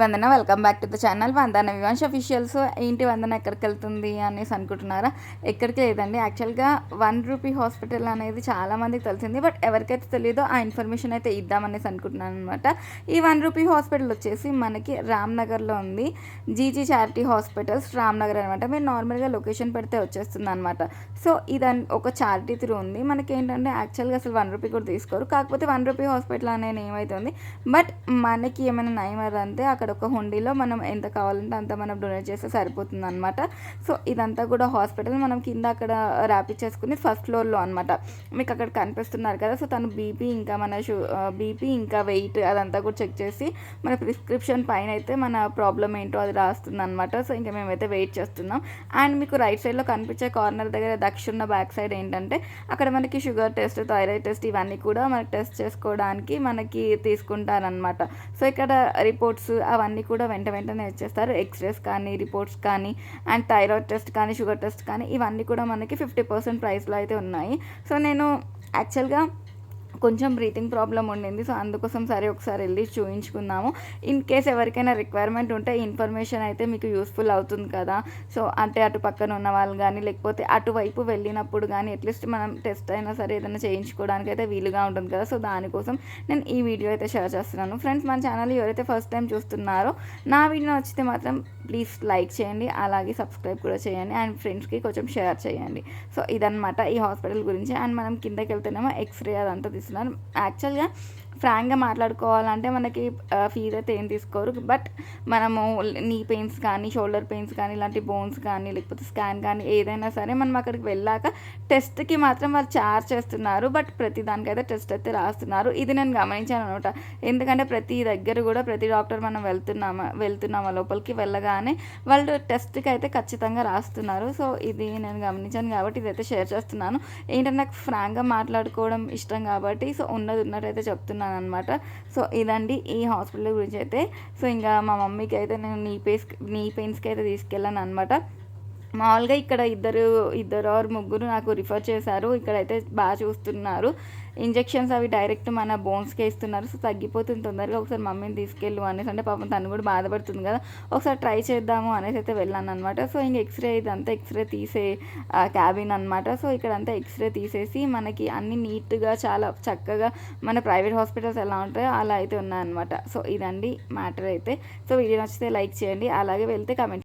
Vandana. Welcome back to the channel Vandana Vivansh officials ఏంటి వందన ఎక్కడికి వెళ్తుంది అనేసి అనుకుంటున్నారా? ఎక్కడికి లేదండి. యాక్చువల్గా వన్ రూపీ హాస్పిటల్ అనేది చాలామందికి తెలిసింది. బట్ ఎవరికైతే తెలియదో ఆ ఇన్ఫర్మేషన్ అయితే ఇద్దామనేసి అనుకుంటున్నాను అనమాట ఈ వన్ రూపీ హాస్పిటల్ వచ్చేసి మనకి రామ్నగర్లో ఉంది. జీజీ చారిటీ హాస్పిటల్స్ రామ్నగర్ అనమాట మీరు నార్మల్గా లొకేషన్ పెడితే వచ్చేస్తుంది అనమాట సో ఇది ఒక చారిటీ త్రూ ఉంది. మనకి ఏంటంటే యాక్చువల్గా అసలు వన్ రూపీ కూడా తీసుకోరు. కాకపోతే వన్ రూపీ హాస్పిటల్ అనేది ఏమైతుంది బట్ మనకి ఏమైనా నయం అయితే అక్కడ ఒక హుండీలో మనం ఎంత కావాలంటే అంత మనం డొనేట్ చేస్తే సరిపోతుంది అనమాట సో ఇదంతా కూడా హాస్పిటల్ మనం కింద అక్కడ ర్యాపిడ్ చేసుకుని ఫస్ట్ ఫ్లోర్లో అనమాట మీకు అక్కడ కనిపిస్తున్నారు కదా సో తను బీపీ ఇంకా మన షు బీపీ ఇంకా వెయిట్ అదంతా కూడా చెక్ చేసి మన ప్రిస్క్రిప్షన్ పైన అయితే మన ప్రాబ్లం ఏంటో అది రాస్తుంది అనమాట సో ఇంకా మేమైతే వెయిట్ చేస్తున్నాం. అండ్ మీకు రైట్ సైడ్లో కనిపించే కార్నర్ దగ్గర దక్షిణ బ్యాక్ సైడ్ ఏంటంటే అక్కడ మనకి షుగర్ టెస్ట్ థైరాయిడ్ టెస్ట్ ఇవన్నీ కూడా మనకి టెస్ట్ చేసుకోవడానికి మనకి తీసుకుంటారనమాట సో ఇక్కడ రిపోర్ట్స్ అవన్నీ కూడా వెంట వెంటనే వచ్చేస్తారు. ఎక్స్రేస్ కానీ రిపోర్ట్స్ కానీ అండ్ థైరాయిడ్ టెస్ట్ కానీ షుగర్ టెస్ట్ కానీ ఇవన్నీ కూడా మనకి ఫిఫ్టీ పర్సెంట్ ప్రైస్లో అయితే ఉన్నాయి. సో నేను యాక్చువల్గా కొంచెం బ్రీతింగ్ ప్రాబ్లం ఉండింది. సో అందుకోసం సరే ఒకసారి వెళ్ళి చూపించుకుందాము ఇన్ కేస్ ఎవరికైనా రిక్వైర్మెంట్ ఉంటే ఇన్ఫర్మేషన్ అయితే మీకు యూస్ఫుల్ అవుతుంది కదా. సో అంటే అటు పక్కన ఉన్న వాళ్ళు కానీ లేకపోతే అటువైపు వెళ్ళినప్పుడు కానీ అట్లీస్ట్ మనం టెస్ట్ అయినా సరే ఏదైనా చేయించుకోవడానికి అయితే వీలుగా ఉంటుంది కదా. సో దానికోసం నేను ఈ వీడియో అయితే షేర్ చేస్తున్నాను. ఫ్రెండ్స్ మన ఛానల్ ఎవరైతే ఫస్ట్ టైం చూస్తున్నారో నా వీడియో నచ్చితే మాత్రం ప్లీజ్ లైక్ చేయండి అలాగే సబ్స్క్రైబ్ కూడా చేయండి అండ్ ఫ్రెండ్స్కి కొంచెం షేర్ చేయండి. సో ఇదనమాట ఈ హాస్పిటల్ గురించి అండ్ మనం కిందకి వెళ్తేనేమో ఎక్స్రే అదంతా తీస్తున్నారు యాక్చువల్గా ఫ్రాంక్గా మాట్లాడుకోవాలంటే మనకి ఫీజు అయితే ఏం తీసుకోరు బట్ మనము నీ పెయిన్స్ కానీ షోల్డర్ పెయిన్స్ కానీ ఇలాంటి బోన్స్ కానీ లేకపోతే స్కాన్ కానీ ఏదైనా సరే మనం అక్కడికి వెళ్ళాక టెస్ట్కి మాత్రం వాళ్ళు చార్జ్ చేస్తున్నారు. బట్ ప్రతి దానికైతే టెస్ట్ అయితే రాస్తున్నారు. ఇది నేను గమనించాను అనమాట. ఎందుకంటే ప్రతి దగ్గర కూడా ప్రతి డాక్టర్ మనం వెళ్తున్నామా వెళ్తున్నామా లోపలికి వెళ్ళగానే వాళ్ళు టెస్ట్కి అయితే ఖచ్చితంగా రాస్తున్నారు. సో ఇది నేను గమనించాను కాబట్టి ఇదైతే షేర్ చేస్తున్నాను. ఏంటంటే నాకు ఫ్రాంక్గా మాట్లాడుకోవడం ఇష్టం కాబట్టి సో ఉన్నది ఉన్నట్టయితే చెప్తున్నాను అనమాట. సో ఇదండి ఈ హాస్పిటల్ గురించి అయితే. సో ఇంకా మా మమ్మీకి అయితే నేను నీ పేస్ నీ పెయిన్స్కి అయితే తీసుకెళ్ళాను అనమాట మామూలుగా ఇక్కడ ఇద్దరు ఇద్దరు ఆరు ముగ్గురు నాకు రిఫర్ చేశారు. ఇక్కడైతే బాగా చూస్తున్నారు. ఇంజెక్షన్స్ అవి డైరెక్ట్ మన బోన్స్కే ఇస్తున్నారు. సో తగ్గిపోతుంది తొందరగా. ఒకసారి మమ్మీని తీసుకెళ్ళు అనేసి. అంటే పాపం తను కూడా బాధపడుతుంది కదా. ఒకసారి ట్రై చేద్దాము అనేసి అయితే వెళ్ళాను అనమాట సో ఇంక ఎక్స్రే ఇదంతా ఎక్స్రే తీసే క్యాబిన్ అనమాట సో ఇక్కడ అంతా ఎక్స్రే తీసేసి మనకి అన్ని నీట్గా చాలా చక్కగా మన ప్రైవేట్ హాస్పిటల్స్ ఎలా ఉంటాయో అలా అయితే ఉన్నాయన్నమాట. సో ఇదండి మ్యాటర్ అయితే. సో వీడియో నచ్చితే లైక్ చేయండి. అలాగే వెళ్తే కమెంట్